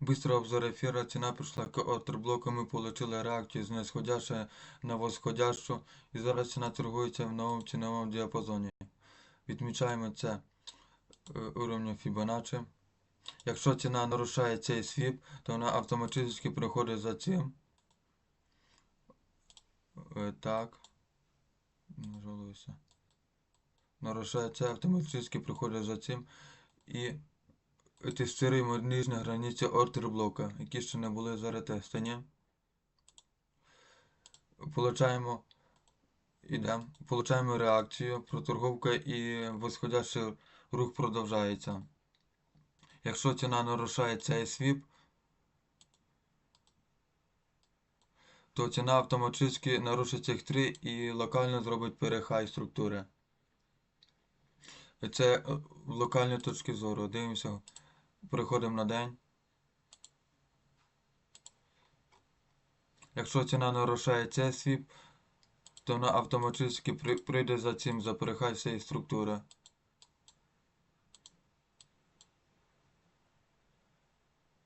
Быстрый обзор эфира. Ціна прийшла к ордерблоку. Ми отримали реакцію з нисходящої на восходящу. І зараз ціна торгується в новому ціновому діапазоні. Відмічаємо це е, уровня Fibonacci. Якщо ціна нарушає цей свіп, то вона автоматично приходить за цим. Е, Так. Не жалуюся. Нарушає це, автоматично приходить за цим. І тестуємо нижні границі ордерблока, які ще не були заретестені. Получаємо, ідемо, получаємо реакцію, проторговка і восходящий рух продовжається. Якщо ціна нарушає цей свіп, то ціна автоматично нарушить цих три і локально зробить перехай структури. Це е, локальні точки зору. Дивимося. Переходимо на день. Якщо ціна нарушає цей свіп, то вона автоматично прийде за цим заперехай всієї структури.